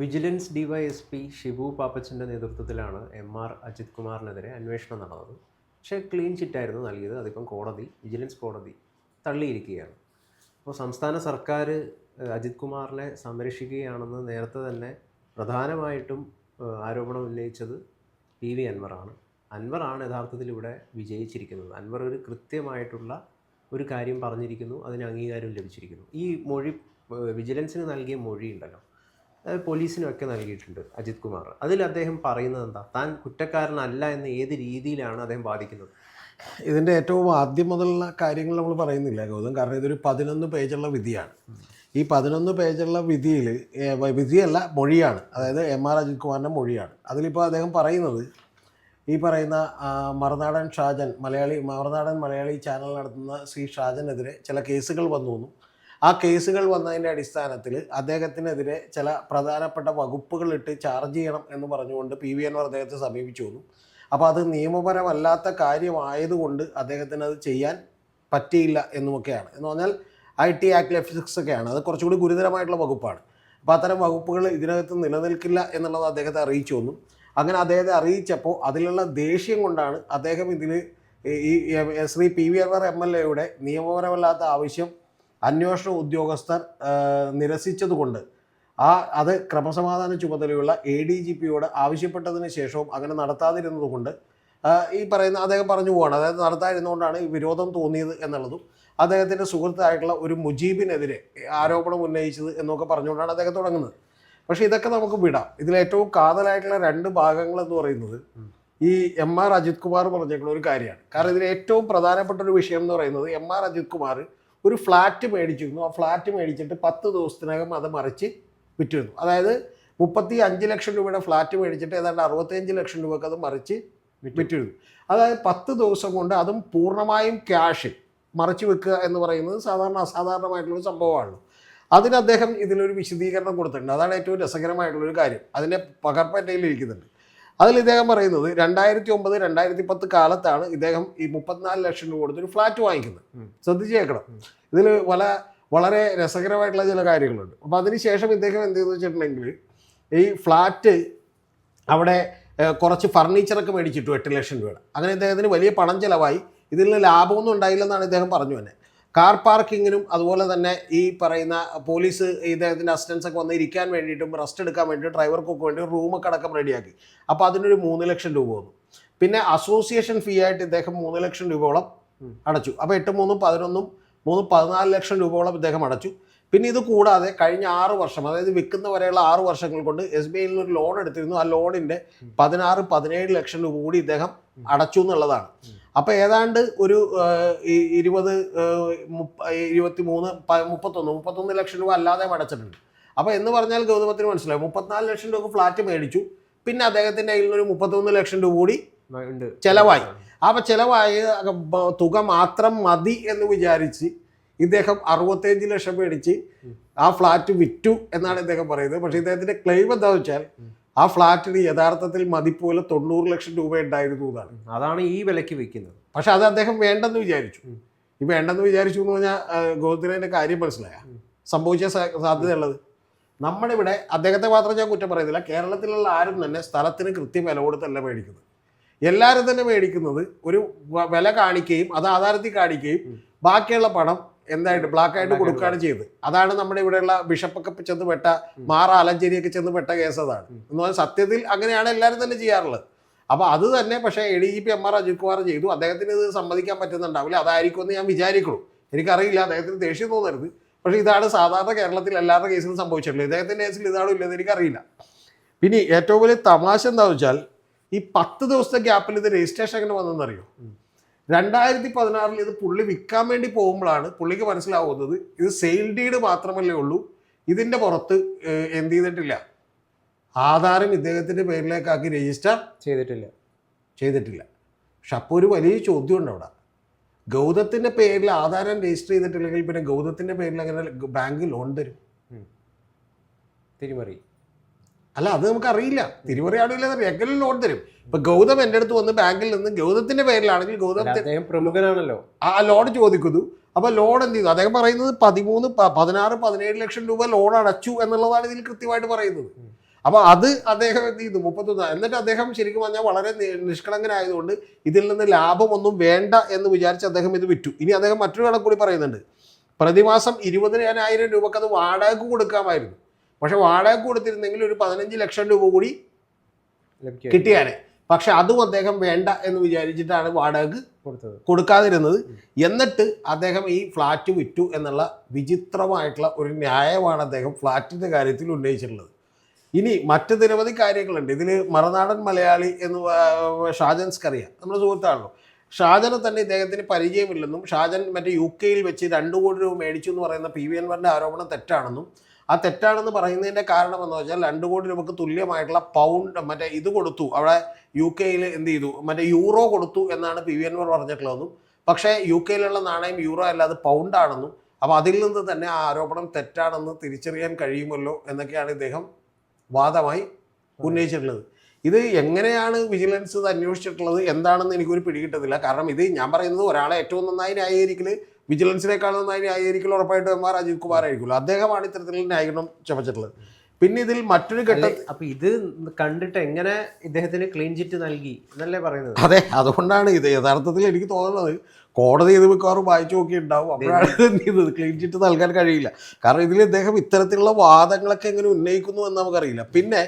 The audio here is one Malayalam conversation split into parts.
വിജിലൻസ് ഡിവൈഎസ്പി ഷിബു പാപ്പച്ചന്റെ നേതൃത്വത്തിലാണ് എം ആർ അജിത് കുമാറിനെതിരെ അന്വേഷണം നടന്നത്. പക്ഷേ ക്ലീൻ ചിറ്റായിരുന്നു നൽകിയത്. അതിപ്പം കോടതി വിജിലൻസ് കോടതി തള്ളിയിരിക്കുകയാണ്. അപ്പോൾ സംസ്ഥാന സർക്കാർ അജിത് കുമാറിനെ സംരക്ഷിക്കുകയാണെന്ന് നേരത്തെ തന്നെ പ്രധാനമായിട്ടും ആരോപണം ഉന്നയിച്ചത് പി വി അൻവറാണ് അൻവറാണ് യഥാർത്ഥത്തിൽ ഇവിടെ വിജയിച്ചിരിക്കുന്നത്. അൻവർ ഒരു കൃത്യമായിട്ടുള്ള ഒരു കാര്യം പറഞ്ഞിരിക്കുന്നു. അതിന് അംഗീകാരം ലഭിച്ചിരിക്കുന്നു. ഈ മൊഴി വിജിലൻസിന് നൽകിയ മൊഴി ഉണ്ടല്ലോ അത് പോലീസിനൊക്കെ നൽകിയിട്ടുണ്ട് അജിത് കുമാർ. അതിൽ അദ്ദേഹം പറയുന്നത് എന്താ? താൻ കുറ്റക്കാരനല്ല എന്ന് ഏത് രീതിയിലാണ് അദ്ദേഹം ബാധിക്കുന്നത് ഇതിന്റെ ഏറ്റവും ആദ്യം മുതലുള്ള കാര്യങ്ങൾ നമ്മൾ പറയുന്നില്ല ഗൗതം. കാരണം ഇതൊരു പതിനൊന്ന് പേജുള്ള വിധിയാണ്. ഈ പതിനൊന്ന് പേജുള്ള വിധിയിൽ വിധിയല്ല മൊഴിയാണ്. അതായത് എം ആർ അജിത് കുമാറിന്റെ മൊഴിയാണ്. അതിലിപ്പോൾ അദ്ദേഹം പറയുന്നത് ഈ പറയുന്ന മറുനാടൻ ഷാജൻ മലയാളി മറുനാടൻ മലയാളി ചാനൽ നടത്തുന്ന ശ്രീ ഷാജനെതിരെ ചില കേസുകൾ വന്നു ആ കേസുകൾ വന്നതിന്റെ അടിസ്ഥാനത്തിൽ അദ്ദേഹത്തിനെതിരെ ചില പ്രധാനപ്പെട്ട വകുപ്പുകൾ ഇട്ട് ചാർജ് ചെയ്യണം എന്ന് പറഞ്ഞുകൊണ്ട് പി വി അൻവർ അദ്ദേഹത്തെ സമീപിച്ചു വന്നു. അപ്പോൾ അത് നിയമപരമല്ലാത്ത കാര്യമായതുകൊണ്ട് അദ്ദേഹത്തിന് അത് ചെയ്യാൻ പറ്റിയില്ല എന്നുമൊക്കെയാണ്. എന്ന് പറഞ്ഞാൽ ഐ ടി ആക്ട് എഫിക്സ് ഒക്കെയാണ്. അത് കുറച്ചുകൂടി ഗുരുതരമായിട്ടുള്ള വകുപ്പാണ്. അപ്പോൾ അത്തരം വകുപ്പുകൾ ഇതിനകത്ത് നിലനിൽക്കില്ല എന്നുള്ളത് അദ്ദേഹത്തെ അറിയിച്ചു വന്നു. അങ്ങനെ അദ്ദേഹത്തെ അറിയിച്ചപ്പോൾ അതിലുള്ള ദേഷ്യം കൊണ്ടാണ് അദ്ദേഹം ഇതിൽ ഈ ഈ Shri P V Anvar M L എയുടെ നിയമപരമല്ലാത്ത ആവശ്യം അന്വേഷണ ഉദ്യോഗസ്ഥർ നിരസിച്ചതുകൊണ്ട് ആ അത് ക്രമസമാധാന ചുമതലയുള്ള എ ഡി ജി പിയോട് ആവശ്യപ്പെട്ടതിന് ശേഷവും അങ്ങനെ നടത്താതിരുന്നതുകൊണ്ട് ഈ പറയുന്ന അദ്ദേഹം പറഞ്ഞു പോവാണ്. അതായത് നടത്താതിരുന്നുകൊണ്ടാണ് ഈ വിരോധം തോന്നിയത് എന്നുള്ളതും അദ്ദേഹത്തിന്റെ സുഹൃത്തായിട്ടുള്ള ഒരു മുജീബിനെതിരെ ആരോപണം ഉന്നയിച്ചത് എന്നൊക്കെ പറഞ്ഞുകൊണ്ടാണ് അദ്ദേഹം തുടങ്ങുന്നത്. പക്ഷേ ഇതൊക്കെ നമുക്ക് വിടാം. ഇതിൽ ഏറ്റവും കാതലായിട്ടുള്ള രണ്ട് ഭാഗങ്ങൾ എന്ന് പറയുന്നത് ഈ എം ആർ അജിത് കുമാർ പറഞ്ഞേക്കുന്ന ഒരു കാര്യമാണ്. കാരണം ഇതിൽ ഏറ്റവും പ്രധാനപ്പെട്ട ഒരു വിഷയം എന്ന് പറയുന്നത് എം ആർ അജിത് കുമാർ ഒരു ഫ്ലാറ്റ് മേടിച്ചിരുന്നു. ആ ഫ്ലാറ്റ് മേടിച്ചിട്ട് പത്ത് ദിവസത്തിനകം അത് മറിച്ച് വിറ്റിരുന്നു. അതായത് മുപ്പത്തി അഞ്ച് ലക്ഷം രൂപയുടെ ഫ്ലാറ്റ് മേടിച്ചിട്ട് ഏതാണ്ട് അറുപത്തിയഞ്ച് ലക്ഷം രൂപക്ക് അത് മറിച്ച് വിറ്റിരുന്നു. അതായത് പത്ത് ദിവസം കൊണ്ട് അതും പൂർണമായും ക്യാഷ് മറിച്ച് വെക്കുക എന്ന് പറയുന്നത് സാധാരണ അസാധാരണമായിട്ടുള്ള സംഭവമാണ്. അതിന് അദ്ദേഹം ഇതിലൊരു വിശദീകരണം കൊടുത്തിട്ടുണ്ട്. അതാണ് ഏറ്റവും രസകരമായിട്ടുള്ളൊരു കാര്യം. അതിന്റെ പകർപ്പറ്റയിൽ ഇരിക്കുന്നുണ്ട്. അതിൽ ഇദ്ദേഹം പറയുന്നത് രണ്ടായിരത്തി ഒമ്പത് രണ്ടായിരത്തി പത്ത് കാലത്താണ് ഇദ്ദേഹം ഈ മുപ്പത്തിനാല് ലക്ഷം രൂപ കൊടുത്തൊരു ഫ്ലാറ്റ് വാങ്ങിക്കുന്നത്. ശ്രദ്ധിച്ചേക്കണം. ഇതിൽ പല വളരെ രസകരമായിട്ടുള്ള ചില കാര്യങ്ങളുണ്ട്. അപ്പോൾ അതിനുശേഷം ഇദ്ദേഹം എന്ത് ചെയ്തെന്ന് വെച്ചിട്ടുണ്ടെങ്കിൽ ഈ ഫ്ലാറ്റ് അവിടെ കുറച്ച് ഫർണിച്ചറൊക്കെ മേടിച്ചിട്ടു എട്ട് ലക്ഷം രൂപയുടെ. അങ്ങനെ ഇദ്ദേഹത്തിന് വലിയ പണം ചിലവായി. ഇതിൽ നിന്ന് ലാഭമൊന്നും ഉണ്ടായില്ലെന്നാണ് ഇദ്ദേഹം പറഞ്ഞു തന്നെ. കാർ പാർക്കിങ്ങിനും അതുപോലെ തന്നെ ഈ പറയുന്ന പോലീസ് ഇദ്ദേഹത്തിന്റെ അസിസ്റ്റൻസ് ഒക്കെ വന്ന് ഇരിക്കാൻ വേണ്ടിയിട്ടും റെസ്റ്റ് എടുക്കാൻ വേണ്ടി ഡ്രൈവർക്കൊക്കെ വേണ്ടി റൂമൊക്കെ അടക്കം റെഡിയാക്കി അപ്പോൾ അതിനൊരു മൂന്ന് ലക്ഷം രൂപ വന്നു. പിന്നെ അസോസിയേഷൻ ഫീ ആയിട്ട് ഇദ്ദേഹം മൂന്ന് ലക്ഷം രൂപയോളം അടച്ചു. അപ്പോൾ എട്ട് മൂന്നും പതിനൊന്നും മൂന്നും പതിനാല് ലക്ഷം രൂപയോളം ഇദ്ദേഹം അടച്ചു. പിന്നെ ഇത് കൂടാതെ കഴിഞ്ഞ ആറ് വർഷം അതായത് വിൽക്കുന്ന വരെയുള്ള ആറ് വർഷങ്ങൾ കൊണ്ട് എസ് ബി ഐയിൽ നിന്ന് ഒരു ലോൺ എടുത്തിരുന്നു. ആ ലോണിന്റെ പതിനാറ് പതിനേഴ് ലക്ഷം രൂപ കൂടി ഇദ്ദേഹം അടച്ചു എന്നുള്ളതാണ്. അപ്പോൾ ഏതാണ്ട് ഒരു ഇരുപത് ഇരുപത്തി മൂന്ന് മുപ്പത്തൊന്ന് മുപ്പത്തൊന്ന് ലക്ഷം രൂപ അല്ലാതെ അടച്ചിട്ടുണ്ട്. അപ്പോൾ എന്ന് പറഞ്ഞാൽ ഗൗതമത്തിന് മനസ്സിലായി മുപ്പത്തിനാല് ലക്ഷം രൂപ ഫ്ലാറ്റ് മേടിച്ചു. പിന്നെ അദ്ദേഹത്തിന്റെ കയ്യിൽ നിന്ന് ഒരു മുപ്പത്തൊന്ന് ലക്ഷം രൂപ കൂടി ചെലവായി. അപ്പോൾ ചിലവായ തുക മാത്രം മതി എന്ന് വിചാരിച്ച് ഇദ്ദേഹം അറുപത്തിയഞ്ച് ലക്ഷം മേടിച്ച് ആ ഫ്ലാറ്റ് വിറ്റു എന്നാണ് ഇദ്ദേഹം പറയുന്നത്. പക്ഷേ ഇദ്ദേഹത്തിന്റെ ക്ലെയിം എന്താ വെച്ചാൽ ആ ഫ്ലാറ്റിന് യഥാർത്ഥത്തിൽ മതിപ്പോലെ തൊണ്ണൂറ് ലക്ഷം രൂപ ഉണ്ടായിരുന്നു എന്നാണ്. അതാണ് ഈ വിലയ്ക്ക് വിൽക്കുന്നത്. പക്ഷെ അത് അദ്ദേഹം വേണ്ടെന്ന് വിചാരിച്ചു. ഈ വേണ്ടെന്ന് വിചാരിച്ചു എന്ന് പറഞ്ഞാൽ ഗോത്രന്റെ കാര്യം മനസ്സിലായ? സംഭവിച്ച സാധ്യതയുള്ളത്. നമ്മുടെ ഇവിടെ അദ്ദേഹത്തെ മാത്രം ഞാൻ കുറ്റം പറയുന്നില്ല. കേരളത്തിലുള്ള ആരും തന്നെ സ്ഥലത്തിന് കൃത്യം വില കൊടുത്തല്ല മേടിക്കുന്നത്. എല്ലാവരും തന്നെ മേടിക്കുന്നത് ഒരു വില കാണിക്കുകയും അത് ആധാരത്തിൽ കാണിക്കുകയും ബാക്കിയുള്ള പണം എന്തായിട്ട് ബ്ലാക്ക് ആയിട്ട് കൊടുക്കുകയാണ് ചെയ്തത്. അതാണ് നമ്മുടെ ഇവിടെയുള്ള ബിഷപ്പൊക്കെ ചെന്ന് പെട്ട മാറ ആലഞ്ചേരിയൊക്കെ ചെന്ന് പെട്ട കേസ് അതാണ്. എന്ന് പറഞ്ഞാൽ സത്യത്തിൽ അങ്ങനെയാണ് എല്ലാവരും തന്നെ ചെയ്യാറുള്ളത്. അപ്പൊ അത് തന്നെ പക്ഷേ A D G P M R Ajith Kumar ചെയ്തു. അദ്ദേഹത്തിന് ഇത് സമ്മതിക്കാൻ പറ്റുന്നുണ്ടാവില്ല. അതായിരിക്കും എന്ന് ഞാൻ വിചാരിക്കുള്ളൂ. എനിക്കറിയില്ല. അദ്ദേഹത്തിന് ദേഷ്യം തോന്നരുത്. പക്ഷേ ഇതാണ് സാധാരണ കേരളത്തിൽ എല്ലാവരുടെ കേസിലും സംഭവിച്ചിട്ടുള്ളത്. ഇദ്ദേഹത്തിന്റെ കേസിൽ ഇതാണോ ഇല്ലെന്ന് എനിക്കറിയില്ല. പിന്നെ ഏറ്റവും വലിയ തമാശ എന്താണെന്ന് വെച്ചാൽ ഈ പത്ത് ദിവസത്തെ ഗ്യാപ്പിൽ ഇത് രജിസ്ട്രേഷൻ എങ്ങനെ വന്നതെന്നറിയോ? രണ്ടായിരത്തി പതിനാറിൽ ഇത് പുള്ളി വിൽക്കാൻ വേണ്ടി പോകുമ്പോഴാണ് പുള്ളിക്ക് മനസ്സിലാവുന്നത് ഇത് സെയിൽ ഡീഡ് മാത്രമല്ലേ ഉള്ളൂ ഇതിന്റെ പുറത്ത് എന്ത് ചെയ്തിട്ടില്ല. ആധാരം ഇദ്ദേഹത്തിന്റെ പേരിലേക്കാക്കി രജിസ്റ്റർ ചെയ്തിട്ടില്ല. ചെയ്തിട്ടില്ല. പക്ഷെ അപ്പോൾ ഒരു വലിയ ചോദ്യമുണ്ട് അവിടെ. ഗൗതത്തിന്റെ പേരിൽ ആധാരം രജിസ്റ്റർ ചെയ്തിട്ടില്ലെങ്കിൽ പിന്നെ ഗൗതത്തിന്റെ പേരിൽ അങ്ങനെ ബാങ്ക് ലോൺ തരും. തിരിമറി. അല്ല അത് നമുക്ക് അറിയില്ല തിരുവറിയാടില്ല എങ്ങനെ ലോൺ തരും. ഇപ്പൊ ഗൗതം എന്റെ അടുത്ത് വന്ന് ബാങ്കിൽ നിന്ന് ഗൗതത്തിന്റെ പേരിലാണെങ്കിൽ ഗൗതം പ്രമുഖനാണല്ലോ. ആ ലോൺ ചോദിക്കുന്നു. അപ്പൊ ലോൺ എന്ത് ചെയ്തു? അദ്ദേഹം പറയുന്നത് പതിമൂന്ന് പതിനാറ് പതിനേഴ് ലക്ഷം രൂപ ലോൺ അടച്ചു എന്നുള്ളതാണ് ഇതിൽ കൃത്യമായിട്ട് പറയുന്നത്. അപ്പൊ അത് അദ്ദേഹം എന്ത് ചെയ്തു? മുപ്പത്തൊന്ന് എന്നിട്ട് അദ്ദേഹം ശരിക്കും പറഞ്ഞാൽ വളരെ നിഷ്കളങ്കനായതുകൊണ്ട് ഇതിൽ നിന്ന് ലാഭമൊന്നും വേണ്ട എന്ന് വിചാരിച്ച് അദ്ദേഹം ഇത് വിറ്റു. ഇനി അദ്ദേഹം മറ്റൊരു കണക്കൂടി പറയുന്നുണ്ട്. പ്രതിമാസം ഇരുപതിനായിരം രൂപക്ക് അത് വാടക കൊടുക്കാമായിരുന്നു. പക്ഷെ വാടക കൊടുത്തിരുന്നെങ്കിൽ ഒരു പതിനഞ്ച് ലക്ഷം രൂപ കൂടി കിട്ടിയാണ് കിട്ടിയാനെ. പക്ഷെ അതും അദ്ദേഹം വേണ്ട എന്ന് വിചാരിച്ചിട്ടാണ് വാടക കൊടുക്കാതിരുന്നത്. എന്നിട്ട് അദ്ദേഹം ഈ ഫ്ലാറ്റ് വിറ്റു എന്നുള്ള വിചിത്രമായിട്ടുള്ള ഒരു ന്യായമാണ് അദ്ദേഹം ഫ്ളാറ്റിന്റെ കാര്യത്തിൽ ഉന്നയിച്ചിട്ടുള്ളത്. ഇനി മറ്റ് നിരവധി കാര്യങ്ങളുണ്ട്. ഇതിൽ മറനാടൻ മലയാളി എന്ന് ഷാജൻസ് നമ്മൾ നമ്മുടെ സുഹൃത്താണല്ലോ. ഷാജനെ തന്നെ ഇദ്ദേഹത്തിന് പരിചയമില്ലെന്നും ഷാജൻ മറ്റേ യു കെയിൽ വെച്ച് രണ്ട് കോടി രൂപ മേടിച്ചു എന്ന് പറയുന്ന പി വി എൻവറിന്റെ ആരോപണം തെറ്റാണെന്നും ആ തെറ്റാണെന്ന് പറയുന്നതിന്റെ കാരണം എന്ന് വെച്ചാൽ രണ്ട് കോടി രൂപക്ക് തുല്യമായിട്ടുള്ള പൗണ്ട് മറ്റേ ഇത് കൊടുത്തു. അവിടെ യു കെയിൽ എന്ത് ചെയ്തു? മറ്റേ യൂറോ കൊടുത്തു എന്നാണ് പി വി എൻവർ പറഞ്ഞിട്ടുള്ളതെന്നും. പക്ഷേ യു കെയിലുള്ള നാണയം യൂറോ അല്ലാതെ പൗണ്ടാണെന്നും അപ്പോൾ അതിൽ നിന്ന് തന്നെ ആ ആരോപണം തെറ്റാണെന്ന് തിരിച്ചറിയാൻ കഴിയുമല്ലോ എന്നൊക്കെയാണ് ഇദ്ദേഹം വാദമായി ഉന്നയിച്ചിട്ടുള്ളത്. ഇത് എങ്ങനെയാണ് വിജിലൻസ് അന്വേഷിച്ചിട്ടുള്ളത്? എന്താണെന്ന് എനിക്കൊരു പിടികിട്ടത്തില്ല. കാരണം ഇത് ഞാൻ പറയുന്നത് ഒരാളെ ഏറ്റവും നന്നായി ന്യായീകരിക്കൽ വിജിലൻസിനേക്കാൾ നന്നായി ന്യായീകരിക്കൽ ഉറപ്പായിട്ട് എം ആർ രാജീവ് കുമാർ ആയിരിക്കുമല്ലോ അദ്ദേഹമാണ് ഇത്തരത്തിൽ ന്യായീകരണം ചുമച്ചിട്ടുള്ളത്. പിന്നെ ഇതിൽ മറ്റൊരു ഘട്ടം അപ്പൊ ഇത് കണ്ടിട്ട് എങ്ങനെ ഇദ്ദേഹത്തിന് ക്ലീൻ ചിറ്റ് നൽകി എന്നല്ലേ പറയുന്നത്? അതെ അതുകൊണ്ടാണ് ഇത് യഥാർത്ഥത്തിൽ എനിക്ക് തോന്നുന്നത് കോടതി ഇത് മിക്കവാറും വായിച്ചു നോക്കിയിട്ടുണ്ടാവും. അപ്പോഴാണ് ഇത് ക്ലീൻ ചിറ്റ് നൽകാൻ കഴിയില്ല. കാരണം ഇതിൽ ഇദ്ദേഹം ഇത്തരത്തിലുള്ള വാദങ്ങളൊക്കെ എങ്ങനെ ഉന്നയിക്കുന്നു എന്ന് നമുക്കറിയില്ല. പിന്നെ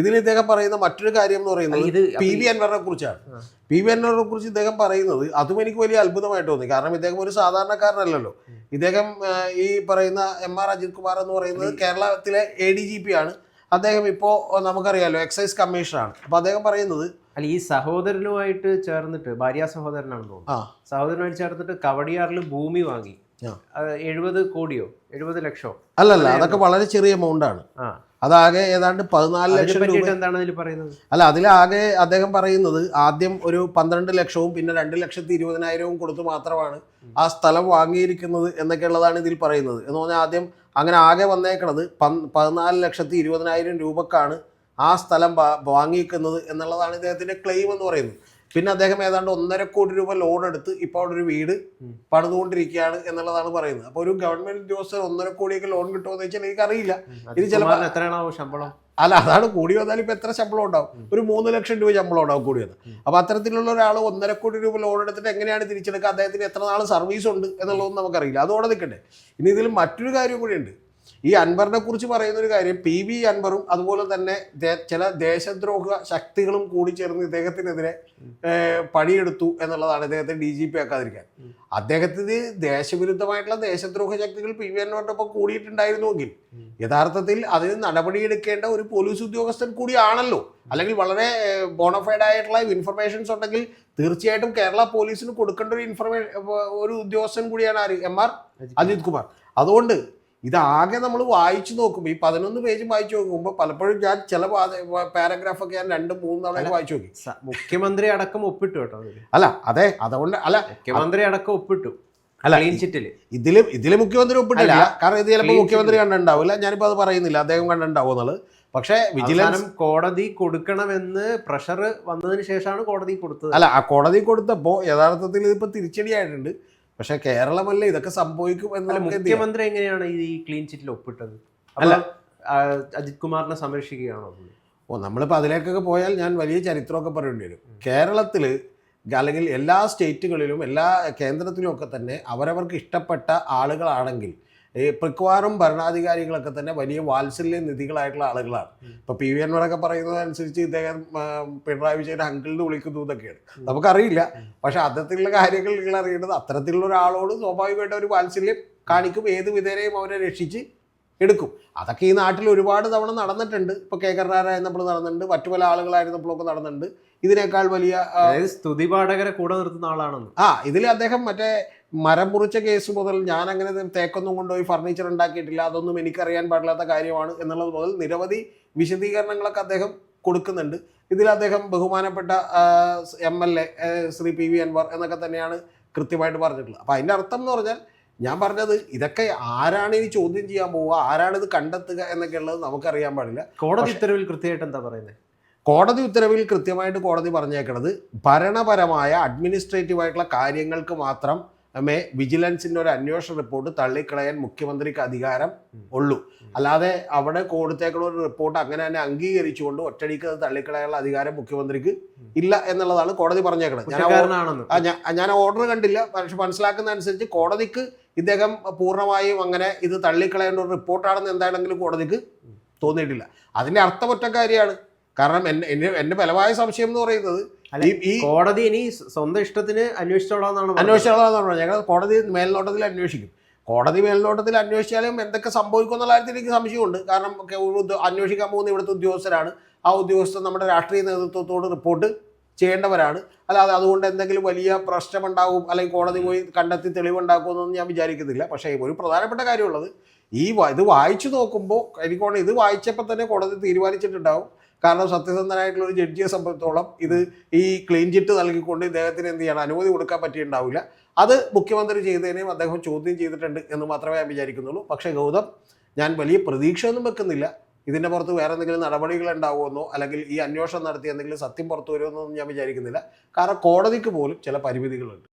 ഇതിൽ ഇദ്ദേഹം പറയുന്ന മറ്റൊരു കാര്യം എന്ന് പറയുന്നത് പി വി അൻവറിനെ കുറിച്ചാണ്. പി വി അൻവറിനെ കുറിച്ച് ഇദ്ദേഹം പറയുന്നത് അതും എനിക്ക് വലിയ അത്ഭുതമായിട്ട് തോന്നി. കാരണം ഇദ്ദേഹം ഒരു സാധാരണക്കാരനല്ലല്ലോ. ഇദ്ദേഹം ഈ പറയുന്ന എം ആർ അജിത് കുമാർ എന്ന് പറയുന്നത് കേരളത്തിലെ എ ഡി ജി പി ആണ്. അദ്ദേഹം ഇപ്പോൾ നമുക്കറിയാലോ എക്സൈസ് കമ്മീഷണറാണ് അപ്പോൾ അദ്ദേഹം പറയുന്നത് അല്ല ഈ സഹോദരനുമായിട്ട് ചേർന്നിട്ട് ഭാര്യ സഹോദരനാണെന്ന് തോന്നുന്നു. സഹോദരനുമായിട്ട് ചേർന്നിട്ട് കവടിയാറിൽ ഭൂമി വാങ്ങി. എഴുപത് കോടിയോ? എഴുപത് ലക്ഷോ? അല്ലല്ല അതൊക്കെ വളരെ ചെറിയ എമൗണ്ട് ആണ്. അതാകെ ഏതാണ്ട് പതിനാല് ലക്ഷം രൂപ എന്താണ് അതിൽ പറയുന്നത്? അല്ല അതിലാകെ അദ്ദേഹം പറയുന്നത് ആദ്യം ഒരു പന്ത്രണ്ട് ലക്ഷവും പിന്നെ രണ്ട് ലക്ഷത്തി ഇരുപതിനായിരവും കൊടുത്തു മാത്രമാണ് ആ സ്ഥലം വാങ്ങിയിരിക്കുന്നത് എന്നൊക്കെയുള്ളതാണ് ഇതിൽ പറയുന്നത്. എന്ന് പറഞ്ഞാൽ ആദ്യം അങ്ങനെ ആകെ വന്നേക്കണത് പതിനാല് ലക്ഷത്തി ഇരുപതിനായിരം രൂപക്കാണ് ആ സ്ഥലം വാങ്ങിയിരിക്കുന്നത് എന്നുള്ളതാണ് ഇദ്ദേഹത്തിന്റെ ക്ലെയിം എന്ന് പറയുന്നത്. പിന്നെ അദ്ദേഹം ഏതാണ്ട് ഒന്നര കോടി രൂപ ലോൺ എടുത്ത് ഇപ്പോൾ അവിടെ ഒരു വീട്. പണിതുകൊണ്ടിരിക്കുകയാണ് എന്നുള്ളതാണ് പറയുന്നത്. അപ്പോൾ ഒരു ഗവൺമെന്റ് ഉദ്യോഗസ്ഥർ ഒന്നര കോടിയൊക്കെ ലോൺ കിട്ടുമോ എന്ന് വെച്ചാൽ എനിക്കറിയില്ല ഇത് ചിലപ്പോൾ എത്രയാണോ ശമ്പളം? അല്ല അതാണ് കൂടി വന്നാൽ ഇപ്പൊ എത്ര ശമ്പളം ഉണ്ടാവും? ഒരു മൂന്ന് ലക്ഷം രൂപ ശമ്പളം ഉണ്ടാവും കൂടി വന്നാൽ അപ്പൊ അത്തരത്തിലുള്ള ഒരാൾ ഒന്നര കോടി രൂപ ലോൺ എടുത്തിട്ട് എങ്ങനെയാണ് തിരിച്ചെടുക്കുക? അദ്ദേഹത്തിന് എത്ര നാൾ സർവീസ് ഉണ്ട് എന്നുള്ളതൊന്നും നമുക്കറിയില്ല. അതോടെ നിൽക്കട്ടെ ഇനി ഇതിൽ മറ്റൊരു കാര്യം കൂടിയുണ്ട് ഈ അൻവറിനെ കുറിച്ച് പറയുന്ന ഒരു കാര്യം പി വി അൻവറും അതുപോലെ തന്നെ ചില ദേശദ്രോഹ ശക്തികളും കൂടി ചേർന്ന് ഇദ്ദേഹത്തിനെതിരെ പണിയെടുത്തു എന്നുള്ളതാണ് ഇദ്ദേഹത്തെ ഡി ജി പി ആക്കാതിരിക്കാൻ. അദ്ദേഹത്തിന് ദേശവിരുദ്ധമായിട്ടുള്ള ദേശദ്രോഹ ശക്തികൾ പി വി അൻവറിനൊപ്പം കൂടിയിട്ടുണ്ടായിരുന്നുവെങ്കിൽ യഥാർത്ഥത്തിൽ അതിന് നടപടിയെടുക്കേണ്ട ഒരു പോലീസ് ഉദ്യോഗസ്ഥൻ കൂടിയാണല്ലോ. അല്ലെങ്കിൽ വളരെ ബോണഫൈഡ് ആയിട്ടുള്ള ഇൻഫർമേഷൻസ് ഉണ്ടെങ്കിൽ തീർച്ചയായിട്ടും കേരള പോലീസിന് കൊടുക്കേണ്ട ഒരു ഇൻഫർമേഷൻ ഒരു ഉദ്യോഗസ്ഥൻ കൂടിയാണ് ആര്? M R? അജിത് കുമാർ. അതുകൊണ്ട് ഇതാകെ നമ്മൾ വായിച്ചു നോക്കുമ്പോൾ ഈ പതിനൊന്ന് പേജ് വായിച്ചു നോക്കുമ്പോൾ പലപ്പോഴും ഞാൻ ചില പാരഗ്രാഫൊക്കെ ഞാൻ രണ്ടും മൂന്ന് തവണ വായിച്ചു നോക്കി. മുഖ്യമന്ത്രി അടക്കം ഒപ്പിട്ടു കേട്ടോ അല്ല അതെ അതുകൊണ്ട് അല്ല മുഖ്യമന്ത്രി അടക്കം ഒപ്പിട്ടു. അല്ല, ഇതിൽ ഇതിൽ മുഖ്യമന്ത്രി ഒപ്പിട്ടില്ല കാരണം ഇത് ചിലപ്പോൾ മുഖ്യമന്ത്രി കണ്ടിട്ടുണ്ടാവില്ല ഞാനിപ്പോൾ അത് പറയുന്നില്ല. അദ്ദേഹം കണ്ടിട്ടുണ്ടാവും എന്നുള്ളത്. പക്ഷേ വിജിലൻസ് കോടതി കൊടുക്കണമെന്ന് പ്രഷർ വന്നതിന് ശേഷമാണ് കോടതി കൊടുത്തത്. അല്ല ആ കോടതി കൊടുത്തപ്പോൾ യഥാർത്ഥത്തിൽ ഇതിപ്പോൾ തിരിച്ചടിയായിട്ടുണ്ട്. പക്ഷേ കേരളമല്ലേ ഇതൊക്കെ സംഭവിക്കും എന്ന്? മുഖ്യമന്ത്രി എങ്ങനെയാണ് ഈ ക്ലീൻ ചിറ്റിൽ ഒപ്പിട്ടത് അല്ല. അജിത് കുമാറിനെ സംരക്ഷിക്കുകയാണോ? ഓ നമ്മളിപ്പോൾ അതിലേക്കൊക്കെ പോയാൽ ഞാൻ വലിയ ചരിത്രമൊക്കെ പറയേണ്ടി വരും കേരളത്തിൽ അല്ലെങ്കിൽ എല്ലാ സ്റ്റേറ്റുകളിലും എല്ലാ കേന്ദ്രത്തിലും ഒക്കെ തന്നെ അവരവർക്ക് ഇഷ്ടപ്പെട്ട ആളുകളാണെങ്കിൽ ഈ മിക്കവാറും ഭരണാധികാരികളൊക്കെ തന്നെ വലിയ വാത്സല്യ നിധികളായിട്ടുള്ള ആളുകളാണ്. ഇപ്പൊ പി വി എൻവറൊക്കെ പറയുന്നതനുസരിച്ച് ഇദ്ദേഹം പിണറായി വിജയൻ അങ്കിളിന് വിളിക്കുന്നു എന്നൊക്കെയാണ് നമുക്കറിയില്ല. പക്ഷെ അത്തരത്തിലുള്ള കാര്യങ്ങൾ നിങ്ങൾ അറിയേണ്ടത് അത്തരത്തിലുള്ള ഒരാളോട് സ്വാഭാവികമായിട്ട് ഒരു വാത്സല്യം കാണിക്കും. ഏത് വിധേനയും അവരെ രക്ഷിച്ച് എടുക്കും. അതൊക്കെ ഈ നാട്ടിൽ ഒരുപാട് തവണ നടന്നിട്ടുണ്ട്. ഇപ്പോൾ കെ കരുണാരായിരുന്നപ്പോൾ നടന്നിട്ടുണ്ട്. മറ്റു പല ആളുകളായിരുന്നപ്പോഴൊക്കെ നടന്നിട്ടുണ്ട്. ഇതിനേക്കാൾ വലിയ സ്തുതി സ്തുതിപാഠകരെ കൂടെ നിർത്തുന്ന ആളാണെന്ന്. ആ ഇതിൽ അദ്ദേഹം മറ്റേ മരം മുറിച്ച കേസ് മുതൽ ഞാൻ അങ്ങനെ തേക്കൊന്നും കൊണ്ടുപോയി ഫർണിച്ചർ ഉണ്ടാക്കിയിട്ടില്ല. അതൊന്നും എനിക്കറിയാൻ പാടില്ലാത്ത കാര്യമാണ് എന്നുള്ളത് മുതൽ നിരവധി വിശദീകരണങ്ങളൊക്കെ അദ്ദേഹം കൊടുക്കുന്നുണ്ട്. ഇതിൽ അദ്ദേഹം ബഹുമാനപ്പെട്ട M L A Shri P V Anvar എന്നൊക്കെ തന്നെയാണ് കൃത്യമായിട്ട് പറഞ്ഞിട്ടുള്ളത്. അപ്പോൾ അതിന്റെ അർത്ഥം എന്ന് പറഞ്ഞാൽ ഞാൻ പറഞ്ഞത് ഇതൊക്കെ ആരാണ് ഇനി ചോദ്യം ചെയ്യാൻ പോവുക? ആരാണ് ഇത് കണ്ടെത്തുക എന്നൊക്കെ ഉള്ളത് നമുക്കറിയാൻ പാടില്ല. കോടതി ഉത്തരവിൽ കൃത്യമായിട്ട് എന്താ പറയുന്നത് കോടതി ഉത്തരവിൽ കൃത്യമായിട്ട് കോടതി പറഞ്ഞേക്കണത് ഭരണപരമായ അഡ്മിനിസ്ട്രേറ്റീവ് ആയിട്ടുള്ള കാര്യങ്ങൾക്ക് മാത്രം മേ വിജിലൻസിന്റെ ഒരു അന്വേഷണ റിപ്പോർട്ട് തള്ളിക്കളയാൻ മുഖ്യമന്ത്രിക്ക് അധികാരം ഉള്ളൂ. അല്ലാതെ അവിടെ കൊടുത്തേക്കുള്ള ഒരു റിപ്പോർട്ട് അങ്ങനെ തന്നെ അംഗീകരിച്ചുകൊണ്ട് ഒറ്റടിക്ക് അത് തള്ളിക്കളയാനുള്ള അധികാരം മുഖ്യമന്ത്രിക്ക് ഇല്ല എന്നുള്ളതാണ് കോടതി പറഞ്ഞേക്കുന്നത് ഞാൻ ഞാൻ ഓർഡർ കണ്ടില്ല. പക്ഷെ മനസ്സിലാക്കുന്ന അനുസരിച്ച് കോടതിക്ക് ഇദ്ദേഹം പൂർണമായും അങ്ങനെ ഇത് തള്ളിക്കളയേണ്ട ഒരു റിപ്പോർട്ടാണെന്ന് എന്താണെങ്കിലും കോടതിക്ക് തോന്നിയിട്ടില്ല. അതിന്റെ അർത്ഥം ഒറ്റ കാര്യമാണ്. കാരണം എന്നെ എന്നെ എന്റെ ബലമായ സംശയം എന്ന് പറയുന്നത് ഈ കോടതി ഇനി സ്വന്തം ഇഷ്ടത്തിന് അന്വേഷിച്ചോളാന്നാണ് അന്വേഷിച്ചോളാന്നാണ് അന്വേഷിച്ചാളാന്ന് പറഞ്ഞത്. ഞങ്ങൾ കോടതി മേൽനോട്ടത്തിൽ അന്വേഷിക്കും. കോടതി മേൽനോട്ടത്തിൽ അന്വേഷിച്ചാലും എന്തൊക്കെ സംഭവിക്കും എന്നുള്ള കാര്യത്തിൽ എനിക്ക് സംശയമുണ്ട്. കാരണം അന്വേഷിക്കാൻ പോകുന്ന ഇവിടുത്തെ ഉദ്യോഗസ്ഥരാണ്. ആ ഉദ്യോഗസ്ഥർ നമ്മുടെ രാഷ്ട്രീയ നേതൃത്വത്തോട് റിപ്പോർട്ട് ചെയ്യേണ്ടവരാണ്. അല്ലാതെ അതുകൊണ്ട് എന്തെങ്കിലും വലിയ പ്രശ്നമുണ്ടാകും അല്ലെങ്കിൽ കോടതി പോയി കണ്ടെത്തി തെളിവുണ്ടാക്കുമെന്നൊന്നും ഞാൻ വിചാരിക്കുന്നില്ല. പക്ഷേ ഒരു പ്രധാനപ്പെട്ട കാര്യമുള്ളത് ഈ ഇത് വായിച്ചു നോക്കുമ്പോൾ എനിക്കോണം ഇത് വായിച്ചപ്പോൾ തന്നെ കോടതി തീരുമാനിച്ചിട്ടുണ്ടാവും. കാരണം സത്യസന്ധനായിട്ടുള്ള ഒരു ജഡ്ജിയെ സംബന്ധിച്ചോളം ഇത് ഈ ക്ലീൻ ചിറ്റ് നൽകിക്കൊണ്ട് ഇദ്ദേഹത്തിന് എന്ത് ചെയ്യണം? അനുമതി കൊടുക്കാൻ പറ്റിയിട്ടുണ്ടാവില്ല. അത് മുഖ്യമന്ത്രി ചെയ്തതിനെയും അദ്ദേഹം ചോദ്യം ചെയ്തിട്ടുണ്ട് എന്ന് മാത്രമേ ഞാൻ വിചാരിക്കുന്നുള്ളൂ. പക്ഷേ ഗൗതം ഞാൻ വലിയ പ്രതീക്ഷയൊന്നും വെക്കുന്നില്ല. ഇതിന്റെ പുറത്ത് വേറെ എന്തെങ്കിലും നടപടികൾ ഉണ്ടാവുമെന്നോ അല്ലെങ്കിൽ ഈ അന്വേഷണം നടത്തി എന്തെങ്കിലും സത്യം പുറത്തു വരുമെന്നോ ഒന്നും ഞാൻ വിചാരിക്കുന്നില്ല. കാരണം കോടതിക്ക് പോലും ചില പരിമിതികളുണ്ട്.